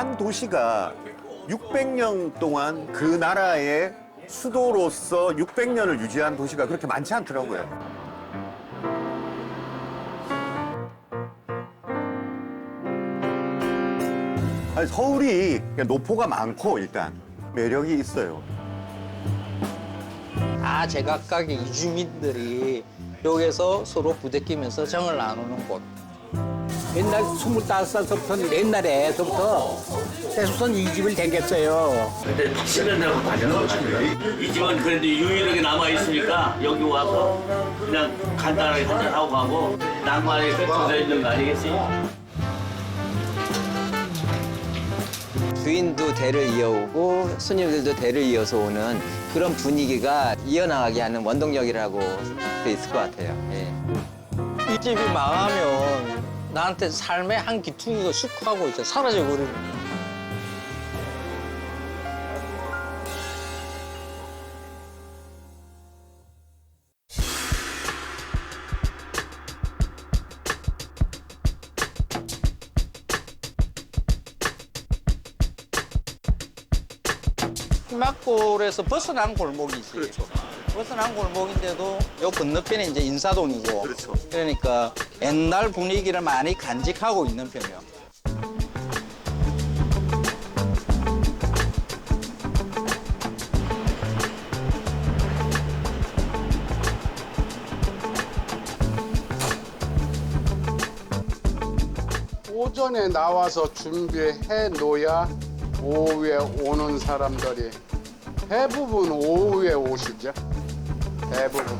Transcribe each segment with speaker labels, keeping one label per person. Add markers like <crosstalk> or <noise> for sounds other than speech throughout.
Speaker 1: 한 도시가 600년 동안 그 나라의 수도로서 600년을 유지한 도시가 그렇게 많지 않더라고요. 아니, 서울이 노포가 많고 일단 매력이 있어요.
Speaker 2: 다 제각각의 이주민들이 여기서 서로 부대끼면서 정을 나누는 곳.
Speaker 3: 옛날 25살부터 옛날에서부터 대수선 이 집을 댕겼어요.
Speaker 4: 근데 10년이라고 다녀는 거지. 이 집은 그래도 유일하게 남아있으니까 여기 와서 그냥 간단하게 한잔하고 가고 낭만이 펼쳐져 있는 거 아니겠지?
Speaker 5: 주인도 대를 이어오고 손님들도 대를 이어서 오는 그런 분위기가 이어나가게 하는 원동력이라고 할수 있을 것 같아요. 예.
Speaker 2: 이 집이 망하면 나한테 삶의 한 기퉁이가 쑥 하고 이제 사라져 버리는 거야. 희 막골에서 벗어난 골목이지.
Speaker 1: 그렇죠.
Speaker 2: 벗어난 골목인데도 요 건너편에 이제 인사동이고.
Speaker 1: 그렇죠.
Speaker 2: 그러니까 옛날 분위기를 많이 간직하고 있는 편이요.
Speaker 6: 오전에 나와서 준비해 놓아야 오후에 오는 사람들이 대부분 오후에 오시죠. 대부분.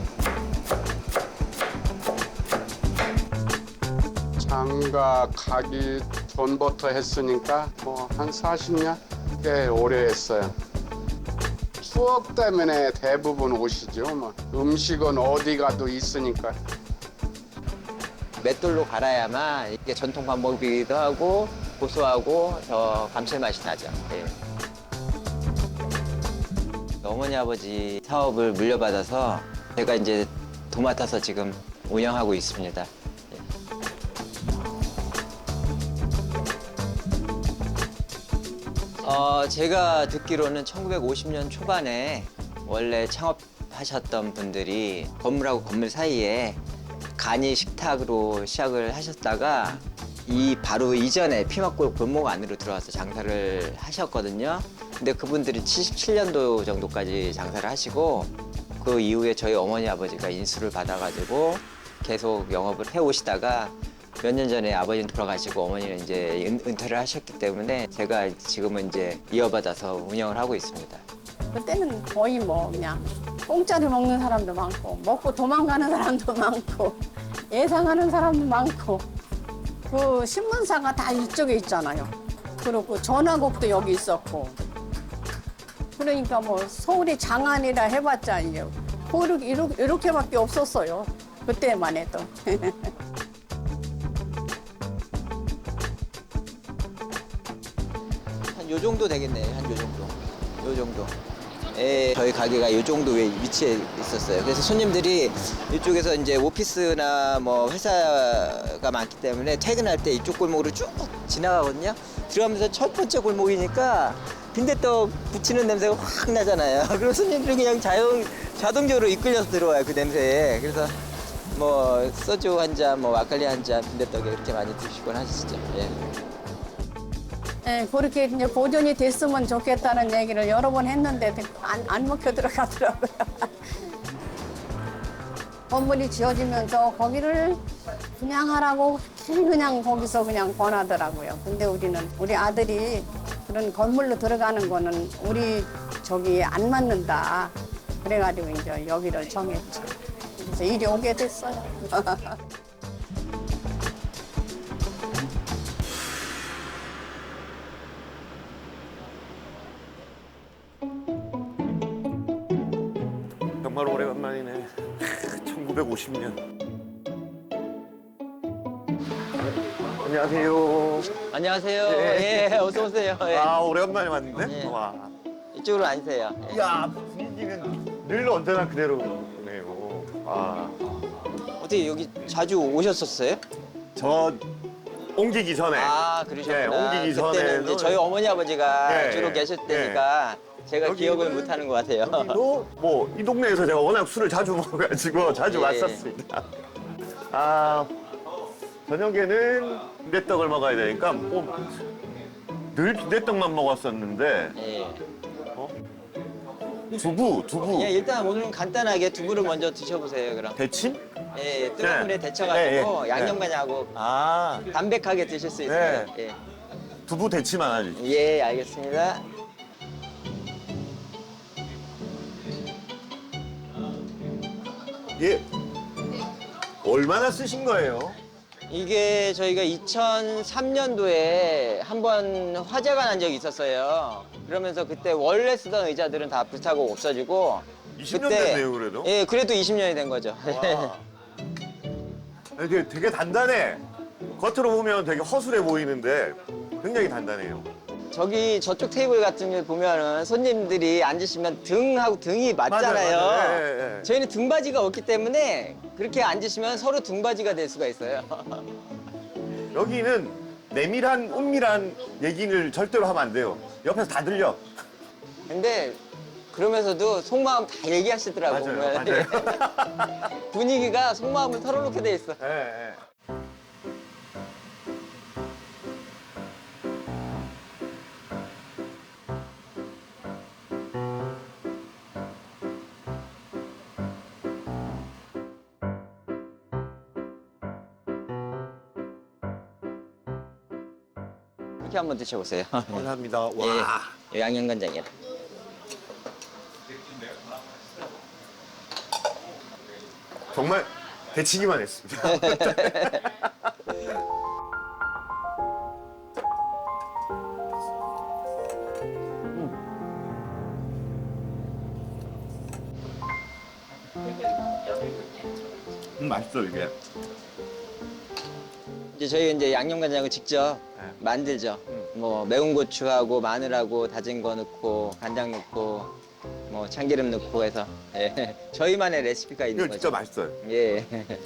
Speaker 6: 장가 가기 전부터 했으니까 뭐 한 40년 꽤 오래 했어요. 추억 때문에 대부분 오시죠. 뭐 음식은 어디 가도 있으니까.
Speaker 5: 맷돌로 갈아야만 이게 전통 방법이기도 하고 고소하고 더 감칠맛이 나죠. 예. 어머니 아버지 사업을 물려받아서 제가 이제 도맡아서 지금 운영하고 있습니다. 어, 제가 듣기로는 1950년 초반에 원래 창업하셨던 분들이 건물하고 건물 사이에 간이 식탁으로 시작을 하셨다가 이 바로 이전에 피막골 골목 안으로 들어와서 장사를 하셨거든요. 근데 그분들이 77년도 정도까지 장사를 하시고 그 이후에 저희 어머니 아버지가 인수를 받아가지고 계속 영업을 해 오시다가 몇 년 전에 아버지는 돌아가시고 어머니는 이제 은, 은퇴를 하셨기 때문에 제가 지금은 이제 이어받아서 운영을 하고 있습니다.
Speaker 7: 그때는 거의 뭐 그냥 공짜로 먹는 사람도 많고 먹고 도망가는 사람도 <laughs> 많고 예상하는 사람도 많고 그 신문사가 다 이쪽에 있잖아요. 그리고 전화국도 여기 있었고 그러니까 뭐 서울이 장안이라 해봤자 이제 이렇게, 이렇게, 이렇게밖에 없었어요. 그때만 해도. <laughs>
Speaker 5: 한 요 정도 되겠네요. 한요 정도. 요 정도. 예, 저희 가게가 요 정도 에 위치해 있었어요. 그래서 손님들이 이쪽에서 이제 오피스나 뭐 회사가 많기 때문에 퇴근할 때 이쪽 골목으로 쭉 지나가거든요. 들어가면서 첫 번째 골목이니까 빈대떡 붙이는 냄새가 확 나잖아요. <laughs> 그럼 손님들이 그냥 자연, 자동적으로 이끌려서 들어와요. 그 냄새에. 그래서 뭐 소주 한 잔, 뭐 막걸리 한 잔, 빈대떡에 이렇게 많이 드시곤 하시죠. 예.
Speaker 7: 예, 그렇게 이제 보존이 됐으면 좋겠다는 얘기를 여러 번 했는데 안, 안 먹혀 들어가더라고요. <laughs> 건물이 지어지면서 거기를 그냥 하라고 그냥 거기서 그냥 권하더라고요. 근데 우리는 우리 아들이 그런 건물로 들어가는 거는 우리 저기 안 맞는다. 그래가지고 이제 여기를 정했죠. 그래서 이리 오게 됐어요. <laughs>
Speaker 1: 1950년. 안녕하세요.
Speaker 5: 안녕하세요.
Speaker 1: 네.
Speaker 5: 예, 어서 오세요. 예.
Speaker 1: 아, 오래간만에 왔는데?
Speaker 5: 네.
Speaker 1: 와.
Speaker 5: 이쪽으로 앉으세요. 예.
Speaker 1: 야, 분위기는 늘 언제나 그대로네요. 아,
Speaker 5: 어떻게 여기 자주 오셨었어요?
Speaker 1: 저 옮기기 전에.
Speaker 5: 아 그러셨구나.
Speaker 1: 예, 옮기기
Speaker 5: 그때는
Speaker 1: 전에는
Speaker 5: 이제 저희 어머니 아버지가
Speaker 1: 예,
Speaker 5: 주로
Speaker 1: 예,
Speaker 5: 계실 때니까 제가 기억을 못하는 것 같아요.
Speaker 1: 여기도 뭐 이 동네에서 제가 워낙 술을 자주 <laughs> 먹어가지고 자주
Speaker 5: 예.
Speaker 1: 왔었습니다. 아 저녁에는 빈대떡을 먹어야 되니까 뭐늘 빈대떡만 먹었었는데
Speaker 5: 예.
Speaker 1: 두부 두부
Speaker 5: 예, 일단 오늘은 간단하게 두부를 먼저 드셔보세요. 그럼.
Speaker 1: 대침?
Speaker 5: 예, 뜨거운 물에
Speaker 1: 네.
Speaker 5: 데쳐가지고
Speaker 1: 예, 예.
Speaker 5: 양념간하고
Speaker 1: 아
Speaker 5: 담백하게 드실 수 있어요. 예.
Speaker 1: 두부 대침 하나 주세요.
Speaker 5: 예, 알겠습니다.
Speaker 1: 예. 얼마나 쓰신 거예요?
Speaker 5: 이게 저희가 2003년도에 한 번 화재가 난 적이 있었어요. 그러면서 그때 원래 쓰던 의자들은 다 불타고 없어지고
Speaker 1: 20년 됐네요, 그래도.
Speaker 5: 예, 그래도 20년이 된 거죠.
Speaker 1: 와. <laughs> 이게 되게 단단해. 겉으로 보면 되게 허술해 보이는데 굉장히 단단해요.
Speaker 5: 저기 저쪽 테이블 같은 데 보면은 손님들이 앉으시면 등하고 등이 맞잖아요.
Speaker 1: 맞아요, 맞아요. 예, 예.
Speaker 5: 저희는 등받이가 없기 때문에 그렇게 앉으시면 서로 등받이가 될 수가 있어요. <laughs>
Speaker 1: 여기는 내밀한 은밀한 얘기를 절대로 하면 안 돼요. 옆에서 다 들려.
Speaker 5: 근데 그러면서도 속마음 다 얘기하시더라고요.
Speaker 1: 맞아요, 맞아요. <laughs>
Speaker 5: 분위기가 속마음을 털어놓게 돼 있어.
Speaker 1: 예, 예.
Speaker 5: 한번 드셔보세요.
Speaker 1: 감사합니다. <laughs> 와.
Speaker 5: 예, 양념간장이라.
Speaker 1: 정말 데치기만 했습니다. 음, 맛있어 이게.
Speaker 5: 이제 저희 이제 양념간장을 직접
Speaker 1: 네.
Speaker 5: 만들죠. 뭐 매운 고추하고 마늘하고 다진 거 넣고 간장 넣고 뭐 참기름 넣고 해서 예. <laughs> 저희만의 레시피가 있는
Speaker 1: 이거
Speaker 5: 거죠.
Speaker 1: 진짜 맛있어요.
Speaker 5: 예. <laughs>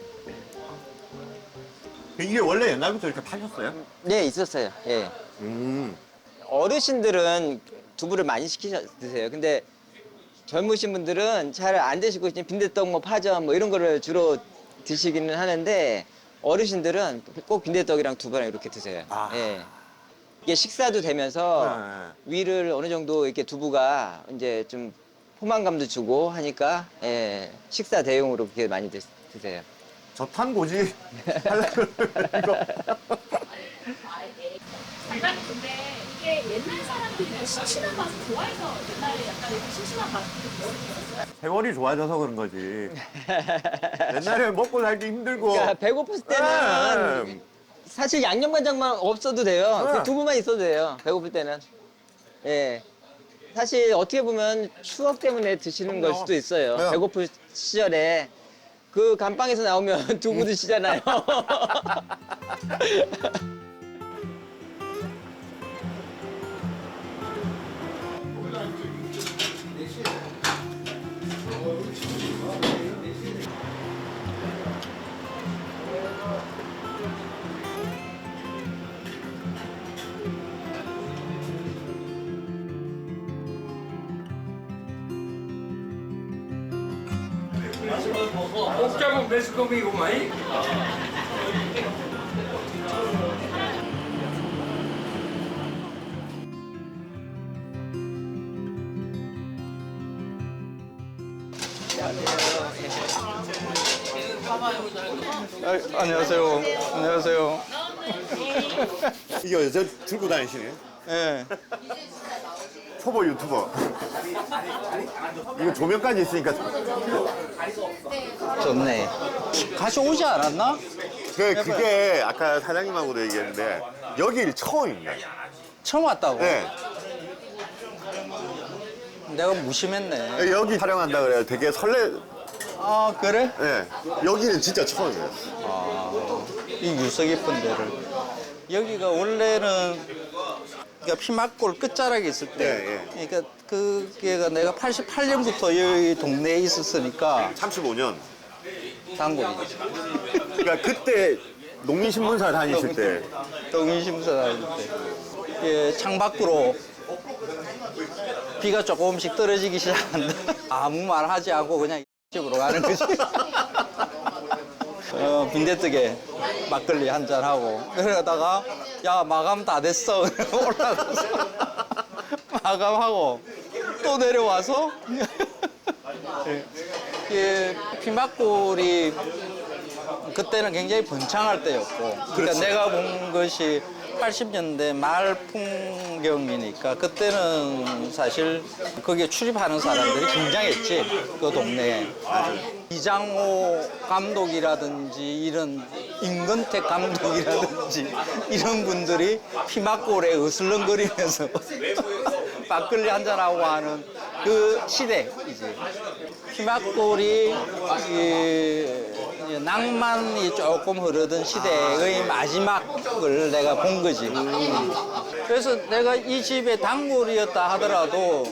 Speaker 1: 이게 원래 옛날부터 이렇게 파셨어요?
Speaker 5: 네 있었어요. 예.
Speaker 1: 음.
Speaker 5: 어르신들은 두부를 많이 시키셔 드세요. 근데 젊으신 분들은 잘 안 드시고 그냥 빈대떡 뭐 파전 뭐 이런 거를 주로 드시기는 하는데 어르신들은 꼭 빈대떡이랑 두부랑 이렇게 드세요.
Speaker 1: 아.
Speaker 5: 예. 이게 식사도 되면서 위를 어느 정도 이렇게 두부가 이제 좀 포만감도 주고 하니까 예, 식사 대용으로 그렇게 많이 드, 드세요.
Speaker 1: 저탄고지 이거.
Speaker 8: 약간 근데 이게 옛날 사람들이 심심한 맛을 좋아해서 옛날에 약간 이렇게 심심한 있었어요.
Speaker 1: 세월이 좋아져서 그런 거지. 옛날에 먹고 살기 힘들고.
Speaker 5: 그러니까 배고플 때는
Speaker 1: 네.
Speaker 5: 사실 양념간장만 없어도 돼요.
Speaker 1: 네.
Speaker 5: 그 두부만 있어도 돼요. 배고플 때는. 예. 사실 어떻게 보면 추억 때문에 드시는 걸 수도 있어요.
Speaker 1: 네.
Speaker 5: 배고플 시절에 그 감방에서 나오면 <laughs> 두부 드시잖아요. <laughs>
Speaker 9: 복잡한 매스컴이구만.
Speaker 2: 아, 안녕하세요. 안녕하세요.
Speaker 1: 이거 저 들고 다니시네.
Speaker 2: 예.
Speaker 1: 초보 유튜버. 이거 조명까지 있으니까
Speaker 2: 좋네. 같이 오지 않았나?
Speaker 1: 그 그게 아까 사장님하고도 얘기했는데 여기 처음입니다.
Speaker 2: 처음 왔다고?
Speaker 1: 네.
Speaker 2: 내가 무심했네.
Speaker 1: 여기 촬영한다 그래요. 되게 설레.
Speaker 2: 아, 그래?
Speaker 1: 네. 여기는 진짜 처음이에요.
Speaker 2: 이 유서 깊은 데를. 여기가 원래는 그러니까 피막골 끝자락에 있을 때,
Speaker 1: 예,
Speaker 2: 그러니까 그게가 내가 88년부터 여기 동네에 있었으니까
Speaker 1: 35년.
Speaker 2: 단골이지.
Speaker 1: 그러니까 그때 농민신문사 다니실 때.
Speaker 2: 동인심사 다닐 때. 예, 창밖으로 비가 조금씩 떨어지기 시작한다. <laughs> 아무 말 하지 않고 그냥 집으로 가는 거지. <laughs> 어, 빈대떡에 막걸리 한 잔 하고. 그러다가 야 마감 다 됐어. <laughs> 올라가서. <laughs> 마감하고 또 내려와서? <laughs> 예, 피막골이 그때는 굉장히 번창할 때였고. 그러니까 내가 본 것이 80년대 말 풍경이니까 그때는 사실 거기에 출입하는 사람들이 굉장했지 그 동네에. 이장호 감독이라든지 이런 임건택 감독이라든지 이런 분들이 피막골에 으슬렁거리면서 <laughs> 막걸리 한잔하고 하는 그 피막골이 이 이제 낭만이 조금 흐르던 시대의 마지막을 내가 본 거지. 그래서 내가 이 집의 단골이었다 하더라도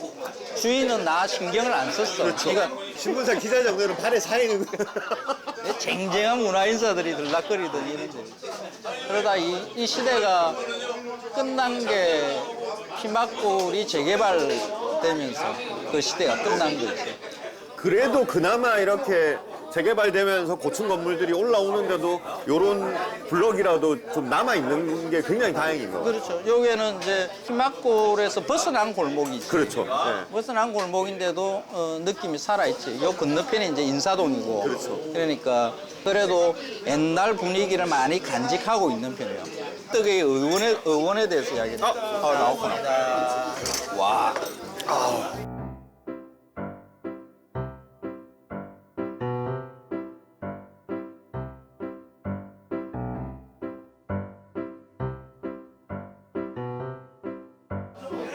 Speaker 2: 주인은 나 신경을 안 썼어. 그러니까
Speaker 1: 신문사 기자 정도는 발에 사이는.
Speaker 2: 쟁쟁한 문화 인사들이 들락거리던 이런데. 그러다 이, 이 시대가 끝난 게 피막골이 재개발되면서 그 시대가 끝난 거지.
Speaker 1: 그래도 그나마 이렇게 재개발되면서 고층 건물들이 올라오는데도 요런 블럭이라도 좀 남아있는 게 굉장히 다행인 거 같아요.
Speaker 2: 그렇죠. 여기는 이제 피막골에서 벗어난 골목이지.
Speaker 1: 그렇죠. 네.
Speaker 2: 벗어난 골목인데도 어, 느낌이 살아있지. 요 건너편이 이제 인사동이고.
Speaker 1: 그렇죠.
Speaker 2: 그러니까 그래도 옛날 분위기를 많이 간직하고 있는 편이에요. 떡의 의원에, 의원에 대해서 이야기를. 아, 아 나왔구나. 와.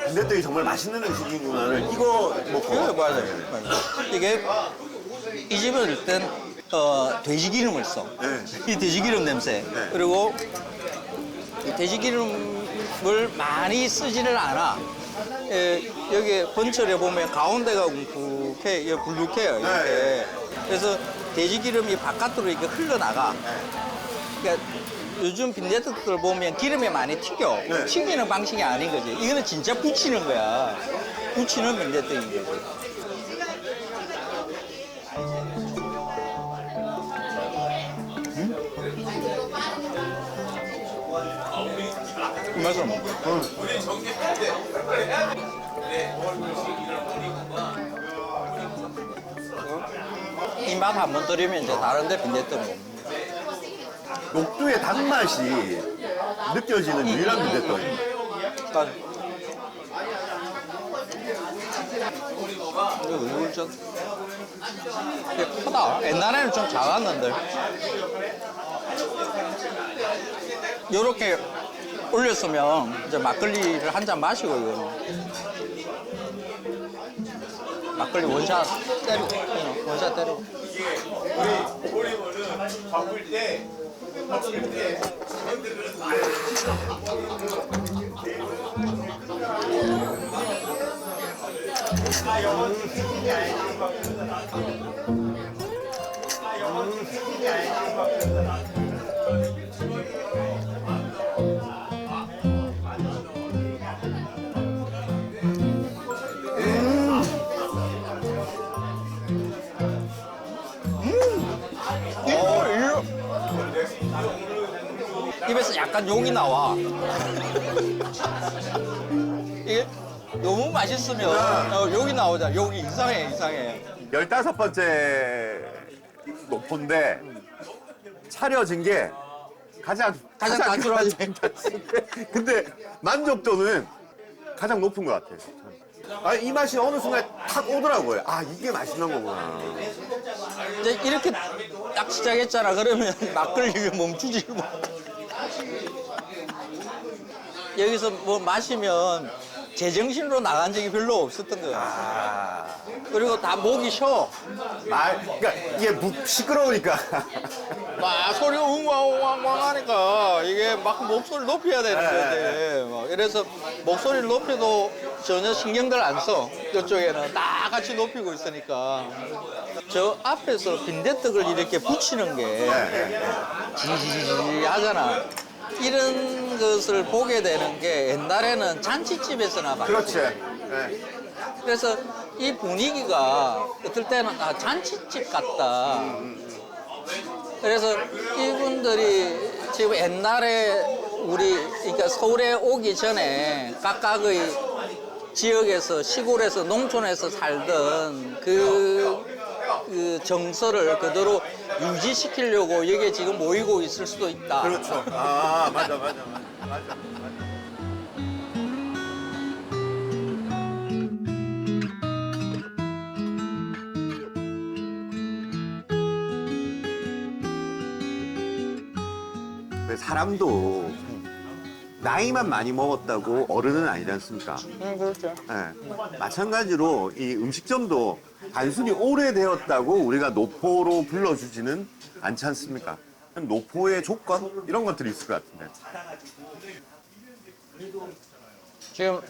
Speaker 1: 빈대떡이 정말 맛있는 음식이구나를 이거 먹고.
Speaker 2: 이거 맞아요. 맞아요. 이게 이 집은 일단 어, 돼지 기름을 써.
Speaker 1: 네.
Speaker 2: 이 돼지 기름 냄새. 그리고 이 돼지 기름을 많이 쓰지를 않아. 예, 여기 번철에 보면 가운데가 굵게, 예, 불룩해요. 이렇게.
Speaker 1: 네.
Speaker 2: 그래서 돼지 기름이 바깥으로 이렇게 흘러나가. 그러니까 요즘 빈대떡들 보면 기름에 많이 튀겨.
Speaker 1: 네.
Speaker 2: 튀기는 방식이 아닌 거지. 이거는 진짜 붙이는 거야. 붙이는 빈대떡인 거지. 그 맛으로 먹어. 이 맛 한번 들으면 이제 다른데 빈대떡 먹는.
Speaker 1: 녹두의 단맛이 느껴지는 유일한 빈대떡.
Speaker 2: 그러니까 이거 울전 이게 크다. 옛날에는 좀 작았는데. 요렇게 올렸으면 이제 막걸리를 한 잔 마시고 이거는. 막걸리 원샷 때리고 그냥 원샷 때리고 아, 영원 입에서 약간 욕이 나와. <laughs> 이게 너무 맛있으면 어, 욕이 나오잖아. 욕이 이상해, 이상해.
Speaker 1: 열다섯 번째 노포인데 차려진 게 가장
Speaker 2: 가장 단순하지. <laughs>
Speaker 1: 근데 만족도는 가장 높은 것 같아요. 아, 이 맛이 어느 순간 탁 오더라고요. 아, 이게 맛있는 거구나.
Speaker 2: 이제 이렇게 딱 시작했잖아. 그러면 <laughs> 막걸리가 멈추지 뭐. 여기서 뭐 마시면 제정신으로 나간 적이 별로 없었던 거야.
Speaker 1: 아,
Speaker 2: 그리고 다 목이 쉬어.
Speaker 1: 말, 그러니까 이게 무, 시끄러우니까. <laughs>
Speaker 2: 막 소리가 웅왕웅왕 하니까 이게 막 목소리를 높여야 되는
Speaker 1: 네.
Speaker 2: 건데 막 이래서 목소리를 높여도 전혀 신경들 안 써. 이쪽에는 다 같이 높이고 있으니까. 저 앞에서 빈대떡을 이렇게 붙이는 게 지지지지 하잖아. 이런 것을 보게 되는 게 옛날에는 잔치집에서나 봤어.
Speaker 1: 그렇지. 네.
Speaker 2: 그래서 이 분위기가 어떨 때는 아, 잔치집 같다. 그래서 이분들이 지금 옛날에 우리 그러니까 서울에 오기 전에 각각의 지역에서 시골에서 농촌에서 살던 그, 그 정서를 그대로 유지시키려고 여기에 지금 모이고 있을 수도 있다.
Speaker 1: 그렇죠. 아, 맞아, 맞아, 맞아. 맞아. 근데 사람도 나이만 많이 먹었다고 어른은 아니지 않습니까?
Speaker 2: 응, 그렇죠.
Speaker 1: 예. 마찬가지로 이 음식점도 단순히 오래되었다고 우리가 노포로 불러주지는 않지 않습니까? 노포의 조건 이런 것들이 있을 것 같은데.
Speaker 2: 지금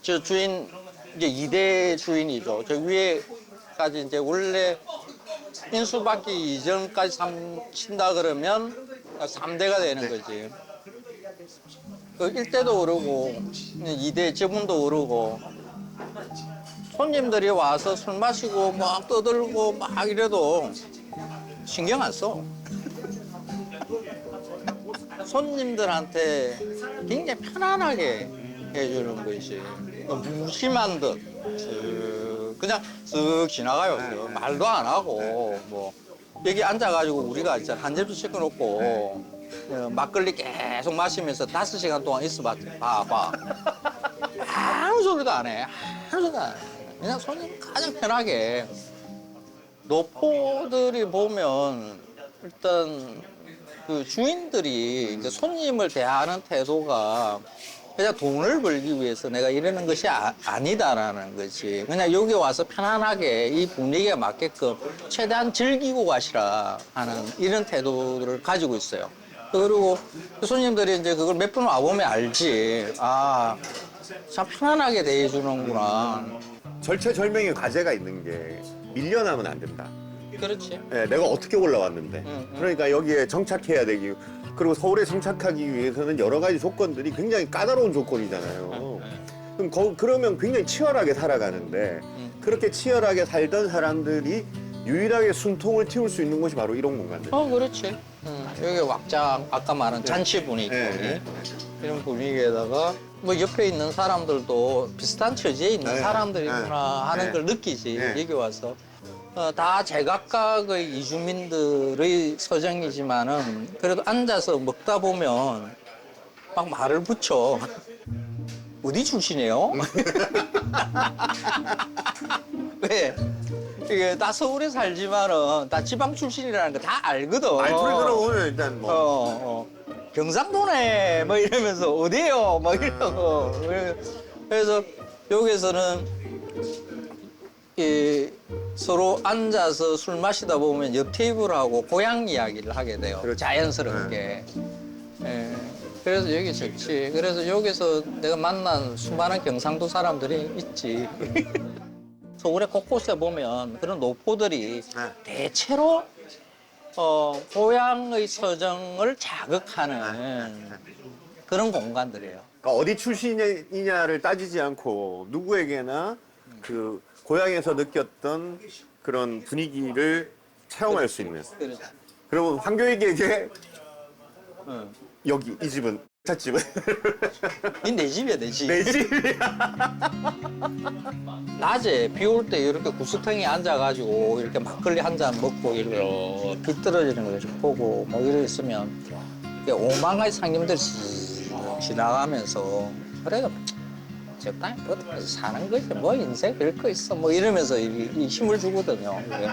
Speaker 2: 저 주인 이제 이대 주인이죠. 저 위에까지 이제 원래 인수받기 이전까지 삼 친다 그러면 삼대가 되는 거지. 그 1대도 오르고 2대 지분도 오르고 손님들이 와서 술 마시고 막 떠들고 막 이래도 신경 안 써. 손님들한테 굉장히 편안하게 해주는 것이 무심한 듯 쓱 그냥 쓱 지나가요. 말도 안 하고 뭐 여기 앉아가지고 우리가 진짜 한 접시 시켜놓고 어, 막걸리 계속 마시면서 다섯 시간 동안 있어봐 봐봐 아무 소리도 안 해. 아무 소리도 안 해. 그냥 손님 가장 편하게 노포들이 보면 일단 그 주인들이 이제 손님을 대하는 태도가 그냥 돈을 벌기 위해서 내가 이러는 것이 아, 아니다라는 거지. 그냥 여기 와서 편안하게 이 분위기에 맞게끔 최대한 즐기고 가시라 하는 이런 태도를 가지고 있어요. 그리고 그 손님들이 이제 그걸 몇 번 와보면 알지. 아, 참 편안하게 대해주는구나.
Speaker 1: 절체절명의 과제가 있는 게 밀려나면 안 된다.
Speaker 2: 그렇지.
Speaker 1: 예, 내가 어떻게 올라왔는데. 그러니까 여기에 정착해야 되기. 그리고 서울에 정착하기 위해서는 여러 가지 조건들이 굉장히 까다로운 조건이잖아요. 그럼 거- 그러면 굉장히 치열하게 살아가는데 그렇게 치열하게 살던 사람들이 유일하게 숨통을 틔울 수 있는 곳이 바로 이런 공간들.
Speaker 2: 어, 그렇지. 응, 여기 왁장, 아까 말한 잔치 분위기.
Speaker 1: 네, 네.
Speaker 2: 이런 분위기에다가 뭐 옆에 있는 사람들도 비슷한 처지에 있는
Speaker 1: 네,
Speaker 2: 사람들이구나
Speaker 1: 네,
Speaker 2: 하는
Speaker 1: 네.
Speaker 2: 걸 느끼지,
Speaker 1: 네.
Speaker 2: 여기 와서. 어, 다 제각각의 이주민들의 서정이지만은 그래도 앉아서 먹다 보면 막 말을 붙여. 어디 출신이에요? 왜? <laughs> 이게 다 서울에 살지만은 다 지방 출신이라는 거 다 알거든.
Speaker 1: 말투를 들어보면 일단 뭐.
Speaker 2: 어, 어. 경상도네 뭐 이러면서 어디에요 막 이러고 그래- 그래서 여기서는 이 서로 앉아서 술 마시다 보면 옆 테이블하고 고향 이야기를 하게 돼요
Speaker 1: 그렇죠.
Speaker 2: 자연스럽게 예. 그래서 여기 좋지 그래서 여기서 내가 만난 수많은 경상도 사람들이 있지 <laughs> 서울의 곳곳에 보면 그런 노포들이
Speaker 1: 네.
Speaker 2: 대체로 어, 고향의 서정을 자극하는 그런 공간들이에요.
Speaker 1: 그러니까 어디 출신이냐를 따지지 않고 누구에게나 그 고향에서 느꼈던 그런 분위기를 체험할 수 있는.
Speaker 2: 그렇죠.
Speaker 1: 그러면 황교익에게
Speaker 2: 응.
Speaker 1: 여기 이 집은 찻 집은 <laughs>
Speaker 2: 이내 집이야, 내 집.
Speaker 1: 내 집이야. <laughs>
Speaker 2: 낮에 비 올 때 이렇게 구스텅이 앉아가지고 이렇게 막걸리 한 잔 먹고 이렇게 비 떨어지는 걸 이렇게 보고 뭐 이러 있으면 이렇게 상님들이 쓱 지나가면서 그래도 적당히 버티면서 사는 거지 뭐 인생 별거 있어 뭐 이러면서 이, 이 힘을 주거든요. 그게.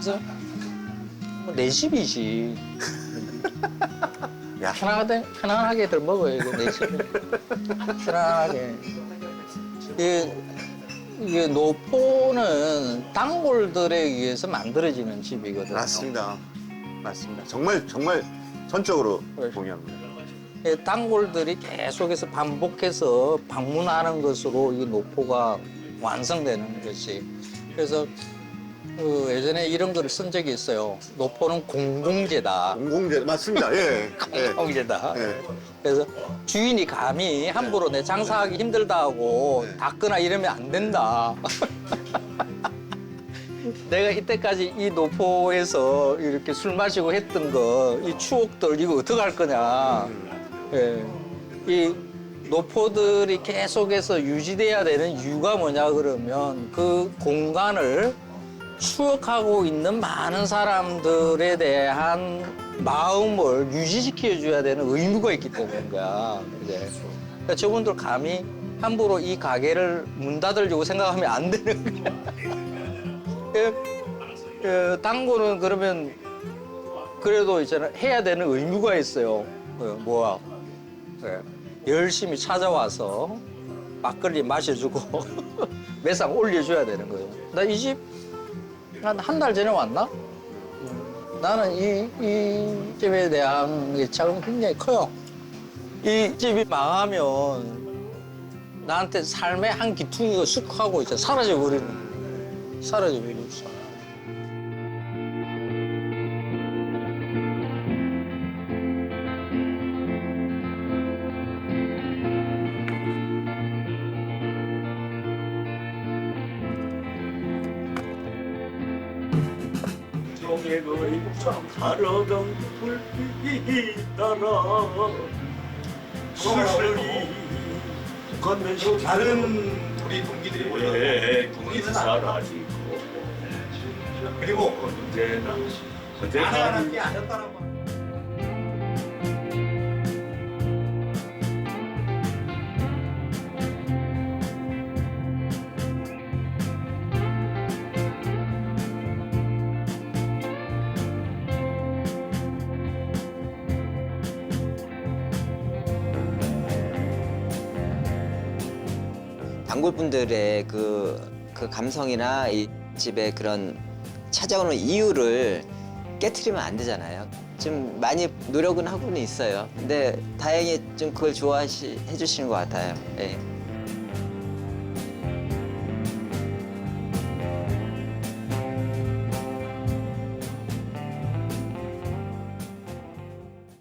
Speaker 2: 그래서 뭐내 집이지. <laughs>
Speaker 1: 야.
Speaker 2: 편하게 편안하게들 먹어요 이거 내 집이. 편안하게. 이게, 이게 노포는 단골들에 의해서 만들어지는 집이거든요.
Speaker 1: 맞습니다. 맞습니다. 정말 정말 전적으로
Speaker 2: 그래.
Speaker 1: 동의합니다.
Speaker 2: 예, 단골들이 계속해서 반복해서 방문하는 것으로 이 노포가 완성되는 것이. 그래서 그 예전에 이런 글을 쓴 적이 있어요. 노포는 공공재다.
Speaker 1: 공공재 맞습니다. 예. <laughs> 예.
Speaker 2: 공공재다.
Speaker 1: 예.
Speaker 2: 그래서 주인이 감히 함부로 내 장사하기 힘들다 하고
Speaker 1: 네.
Speaker 2: 닫거나 이러면 안 된다. <laughs> 내가 이때까지 이 노포에서 이렇게 술 마시고 했던 거, 이 추억들 이거 어떻게 할 거냐. 예. 이 노포들이 계속해서 유지돼야 되는 이유가 뭐냐 그러면 그 공간을 추억하고 있는 많은 사람들에 대한 마음을 유지시켜 줘야 되는 의무가 있기 거야. 이제 그러니까 저분들 감히 함부로 이 가게를 문 닫으려고 생각하면 안 되는 거야. 예, 예, 당구는 그러면 그래도 있잖아 해야 되는 의무가 있어요. 예, 뭐야? 예, 열심히 찾아와서 막걸리 마셔주고 <laughs> 매상 올려줘야 되는 거예요. 나 이 집 한 한 달 전에 왔나? 나는 이, 이 집에 대한 애착은 굉장히 커요. 이 집이 망하면 나한테 삶의 한 기퉁이가 쑥 하고 이제 사라져 버리는 사라져 버리고 있어.
Speaker 4: 가려던 불빛이 따라 슬슬이 건너서 다른 우리 동기들이 모여 동기는 사라지고. 그리고 언제나 언제나
Speaker 5: 단골분들의 그, 그 감성이나 이 집의 그런 찾아오는 이유를 깨트리면 안 되잖아요. 좀 많이 노력은 하고는 있어요. 근데 다행히 좀 그걸 좋아해 주시는 것 같아요. 예.